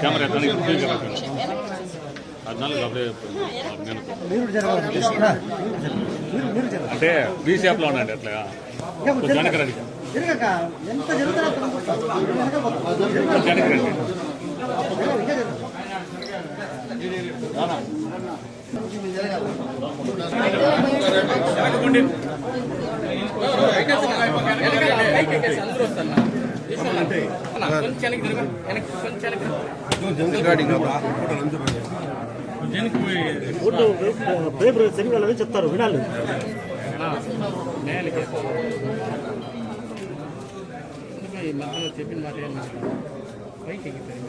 Camera పద్నాలుగు అంటే be షేప్లో ఉండండి అట్లా. కొంచెం రండి. రండి. పేపర్ సరిగా చెప్తారు వినాలి ఈ మధ్యలో చెప్పిన మాట పైకి ఎక్కిపోయింది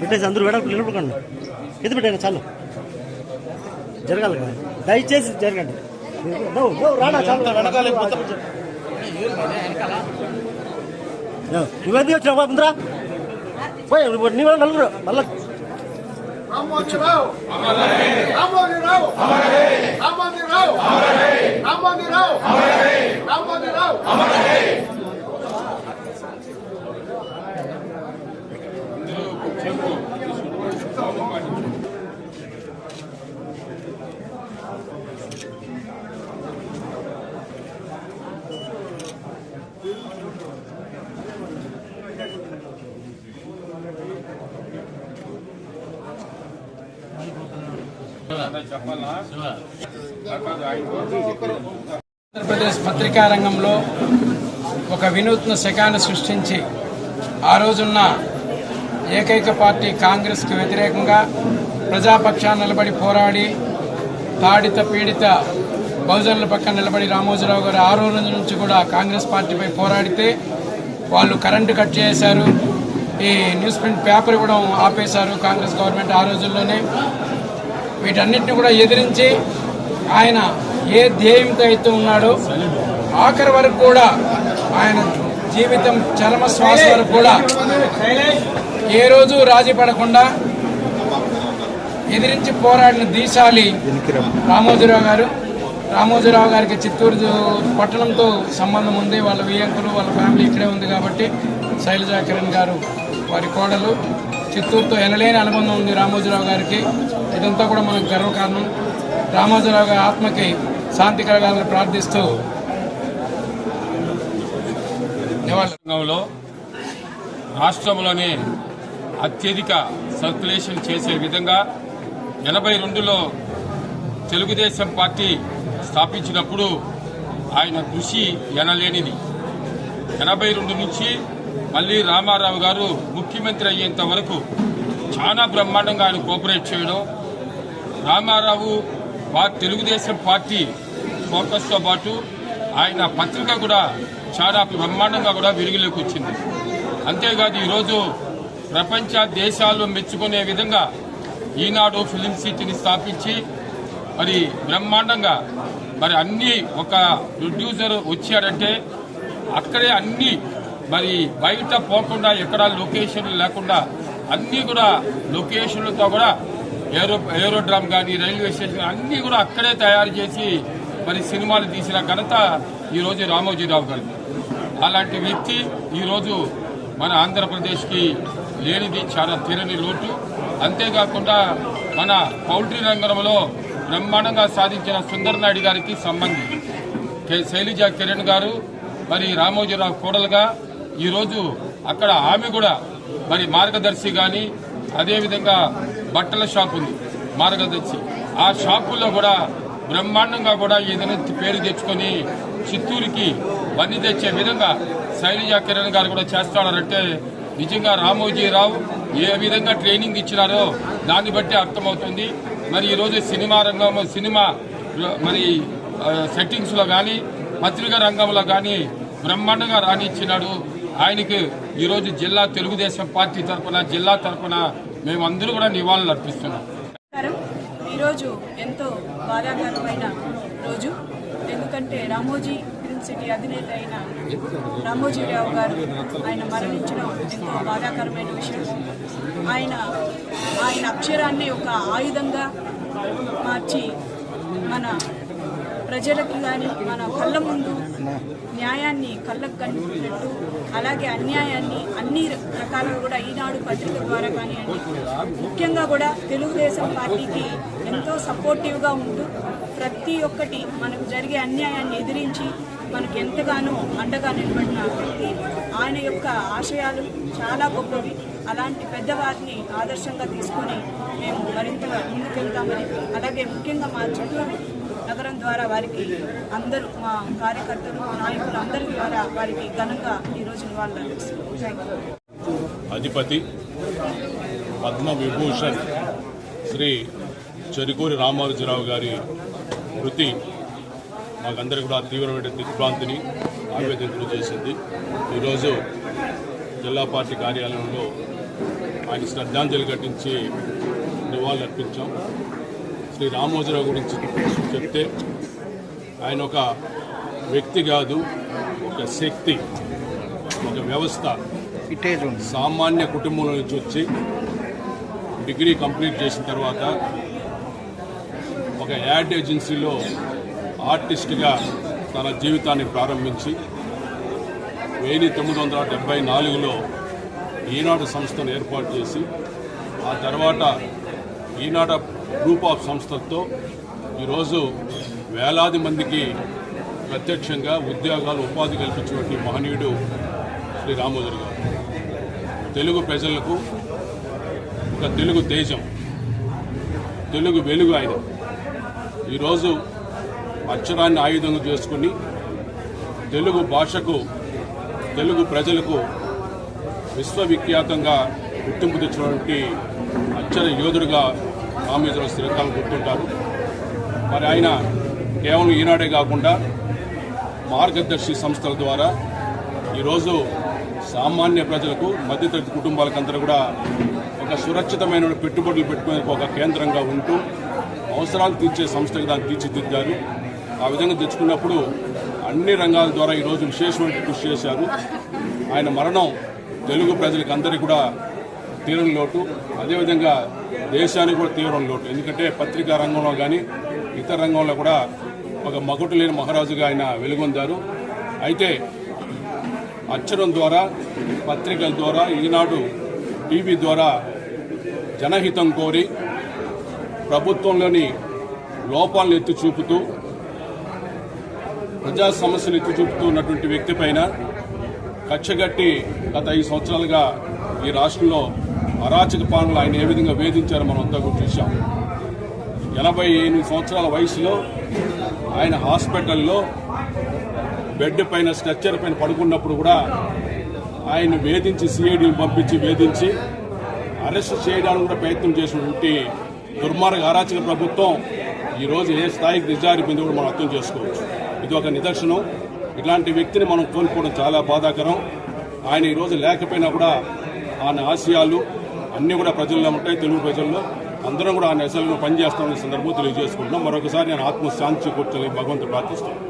పెట్టేసి అందరూ వెడల్పు నిలబడకండి ఎత్తు పెట్టాను చాలు జరగాలి కదా దయచేసి జరగండి నువ్వు నువ్వు రానా చాలు వెనకాల నువ్వెందుకు వచ్చినావు బాబుంద్రా పోయి ఇప్పుడు నీ వాళ్ళు నలుగురు మళ్ళా రామోజీరావు రామోజీరావు రామోజీరావు రామోజీరావు రామోజీరావు ఆంధ్రప్రదేశ్ పత్రికా రంగంలో ఒక వినూత్న శకాన్ని సృష్టించి ఆ రోజున్న ఏకైక పార్టీ కాంగ్రెస్కి వ్యతిరేకంగా ప్రజాపక్షాన్ని నిలబడి పోరాడి తాడిత పీడిత బహుజనుల పక్కన నిలబడి రామోజీరావు గారు ఆరో రోజు నుంచి కూడా కాంగ్రెస్ పార్టీపై పోరాడితే వాళ్ళు కరెంటు కట్ చేశారు. ఈ న్యూస్ ప్రింట్ పేపర్ కూడా ఆపేశారు కాంగ్రెస్ గవర్నమెంట్ ఆ రోజుల్లోనే. వీటన్నిటిని కూడా ఎదిరించి ఆయన ఏ ధ్యేయంతో అయితే ఉన్నాడో ఆఖరి వరకు కూడా ఆయన జీవితం చరమ శ్వాస వరకు కూడా ఏ రోజు రాజీ పడకుండా ఎదిరించి పోరాడిన దీశాలి రామోజీరావు గారు. రామోజీరావు గారికి చిత్తూరు పట్టణంతో సంబంధం ఉంది. వాళ్ళ వియంకులు వాళ్ళ ఫ్యామిలీ ఇక్కడే ఉంది కాబట్టి శైలజా కిరణ్ గారు వారి కోడలు. చిత్తూరుతో ఎనలేని అనుబంధం ఉంది రామోజీరావు గారికి. ఇదంతా కూడా మనకు గర్వకారణం. రామోజీరావు గారి ఆత్మకి శాంతి కలగాలని ప్రార్థిస్తూ రంగంలో రాష్ట్రంలోనే అత్యధిక సర్క్యులేషన్ చేసే విధంగా ఎనభై రెండులో తెలుగుదేశం పార్టీ స్థాపించినప్పుడు ఆయన కృషి ఎనలేనిది. ఎనభై రెండు నుంచి మళ్ళీ రామారావు గారు ముఖ్యమంత్రి అయ్యేంత వరకు చాలా బ్రహ్మాండంగా ఆయన కోఆపరేట్ చేయడం రామారావు తెలుగుదేశం పార్టీ ఫోకస్తో పాటు ఆయన పత్రిక కూడా చాలా బ్రహ్మాండంగా కూడా వెలుగులోకి వచ్చింది. అంతేకాదు ఈరోజు ప్రపంచ దేశాలు మెచ్చుకునే విధంగా ఈనాడు ఫిలిం సిటీని స్థాపించి మరి బ్రహ్మాండంగా మరి అన్ని ఒక ప్రొడ్యూసర్ వచ్చాడంటే అక్కడే అన్ని మరి బయట పోకుండా ఎక్కడ లొకేషన్లు లేకుండా అన్ని కూడా లొకేషన్లతో కూడా ఏరో ఏరోడ్రామ్ కానీ రైల్వే స్టేషన్ అన్నీ కూడా అక్కడే తయారు చేసి మరి సినిమాలు తీసిన ఘనత ఈరోజు రామోజీరావు గారు అలాంటి వ్యక్తి ఈరోజు మన ఆంధ్రప్రదేశ్కి లేనిది చాలా తీరని లోటు. అంతేకాకుండా మన పౌల్ట్రీ రంగంలో బ్రహ్మాండంగా సాధించిన సుందర్ నాయుడు గారికి సంబంధి. శైలిజ కిరణ్ గారు మరి రామోజీరావు కోడలుగా ఈరోజు అక్కడ ఆమె కూడా మరి మార్గదర్శి కానీ అదేవిధంగా బట్టల షాప్ ఉంది మార్గదర్శి. ఆ షాపుల్లో కూడా బ్రహ్మాండంగా కూడా ఏదైనా పేరు తెచ్చుకొని చిత్తూరుకి వన్ని తెచ్చే విధంగా శైలజ కిరణ్ గారు కూడా చేస్తాడారంటే నిజంగా రామోజీరావు ఏ విధంగా ట్రైనింగ్ ఇచ్చినారో దాన్ని బట్టి అర్థమవుతుంది. మరి ఈరోజు సినిమా రంగం సినిమా మరి సెట్టింగ్స్లో కానీ పత్రికా రంగంలో కానీ బ్రహ్మాండంగా రాణించినాడు. ఆయనకి ఈరోజు జిల్లా తెలుగుదేశం పార్టీ తరఫున జిల్లా తరఫున మేమందరూ కూడా నివాళులు అర్పిస్తున్నాం ఈరోజు ఎంతో బాధాకరమైన రోజు. ఎందుకంటే రామోజీ ఫిల్మ్ సిటీ అధినేత అయిన రామోజీరావు గారు ఆయన మరణించడం ఎంతో బాధాకరమైన విషయం. ఆయన ఆయన అక్షరాన్ని ఒక ఆయుధంగా మార్చి మన ప్రజలకు కానీ మన కళ్ళ ముందు న్యాయాన్ని కళ్ళకు కనిపించినట్టు అలాగే అన్యాయాన్ని అన్ని రకాలుగా కూడా ఈనాడు పత్రిక ద్వారా కానివ్వండి. ముఖ్యంగా కూడా తెలుగుదేశం పార్టీకి ఎంతో సపోర్టివ్గా ఉంటూ ప్రతి ఒక్కటి మనకు జరిగే అన్యాయాన్ని ఎదిరించి మనకు ఎంతగానో అండగా నిలబడిన వ్యక్తి. ఆయన యొక్క ఆశయాలు చాలా గొప్పవి. అలాంటి పెద్దవారిని ఆదర్శంగా తీసుకొని మేము మరింతగా ముందుకెళ్తామని అలాగే ముఖ్యంగా మా చుట్టూ నగరం ద్వారా వారికి అందరూ మా కార్యకర్తలు నాయకులు అందరి ద్వారా వారికి ఘనంగా ఈరోజు నివాళులు అధిపతి పద్మ విభూషణ్ శ్రీ చెరుకూరి రామానుజరావు గారి మృతి మాకందరికీ కూడా తీవ్రమైన దిగ్భ్రాంతిని ఆవేదన గురి చేసింది ఈరోజు జిల్లా పార్టీ కార్యాలయంలో ఆయన శ్రద్ధాంజలి ఘటించి నివాళులు అర్పించాం శ్రీ రామోజీరావు గురించి చెప్తే ఆయన ఒక వ్యక్తి కాదు ఒక శక్తి ఒక వ్యవస్థ. సామాన్య కుటుంబంలో నుంచి వచ్చి డిగ్రీ కంప్లీట్ చేసిన తర్వాత ఒక యాడ్ ఏజెన్సీలో ఆర్టిస్ట్గా తన జీవితాన్ని ప్రారంభించి వెయ్యి తొమ్మిది వందల డెబ్బై నాలుగులో ఈనాడు సంస్థను ఏర్పాటు చేసి ఆ తర్వాత ఈనాడు గ్రూప్ ఆఫ్ సంస్థలతో ఈరోజు వేలాది మందికి ప్రత్యక్షంగా ఉద్యోగాలు ఉపాధి కల్పించినటువంటి మహనీయుడు శ్రీ రామోదర్ గారు. తెలుగు ప్రజలకు ఒక తెలుగు తేజం తెలుగు వెలుగు ఆయన ఈరోజు అక్షరాన్ని ఆయుధంగా చేసుకుని తెలుగు భాషకు తెలుగు ప్రజలకు విశ్వవిఖ్యాతంగా గుర్తింపు తెచ్చినటువంటి అక్షర యోధుడుగా రామేశ్వర శ్రీకాలం గుర్తుంటారు. మరి ఆయన కేవలం ఈనాడే కాకుండా మార్గదర్శి సంస్థల ద్వారా ఈరోజు సామాన్య ప్రజలకు మధ్యతరగతి కుటుంబాలకందరూ కూడా ఒక సురక్షితమైన పెట్టుబడులు పెట్టుకునే ఒక కేంద్రంగా ఉంటూ అవసరాలు తీర్చే సంస్థకు దాన్ని తీర్చిదిద్దారు. ఆ విధంగా తెచ్చుకున్నప్పుడు అన్ని రంగాల ద్వారా ఈరోజు విశేషమైన కృషి చేశారు. ఆయన మరణం తెలుగు ప్రజలకు అందరికీ కూడా తీరం లోటు అదేవిధంగా దేశానికి కూడా తీవ్రం లోటు. ఎందుకంటే పత్రికా రంగంలో కానీ ఇతర రంగంలో కూడా ఒక మగటు లేని మహారాజుగా ఆయన వెలుగొందారు. అయితే అక్షరం ద్వారా పత్రికల ద్వారా ఈనాడు టీవీ ద్వారా జనహితం కోరి ప్రభుత్వంలోని లోపాలను ఎత్తి చూపుతూ ప్రజా సమస్యలు ఎత్తి చూపుతూ ఉన్నటువంటి వ్యక్తి పైన కచ్చగట్టి గత ఐదు సంవత్సరాలుగా ఈ రాష్ట్రంలో అరాచక పాలనలు ఆయన ఏ విధంగా వేధించారో మనం అంతా కూడా చూసాం ఎనభై ఎనిమిది సంవత్సరాల వయసులో ఆయన హాస్పిటల్లో బెడ్ పైన స్ట్రక్చర్ పైన పడుకున్నప్పుడు కూడా ఆయన వేధించి సిఐడిని పంపించి వేధించి అరెస్ట్ చేయడానికి కూడా ప్రయత్నం చేసినటువంటి దుర్మార్గ అరాచక ప్రభుత్వం ఈరోజు ఏ స్థాయికి దిగజారిపోయిందో కూడా మనం అర్థం చేసుకోవచ్చు. ఇది ఒక నిదర్శనం. ఇలాంటి వ్యక్తిని మనం కోల్పోవడం చాలా బాధాకరం. ఆయన ఈరోజు లేకపోయినా కూడా ఆయన ఆశయాలు అన్నీ కూడా ప్రజల్లో ఉంటాయి తెలుగు ప్రజల్లో. అందరం కూడా ఆ నిరసనలో పనిచేస్తామనే సందర్భం తెలియజేసుకుంటున్నాం. మరొకసారి నేను ఆత్మశాంతి కూర్చొని భగవంతుడు ప్రార్థిస్తాను.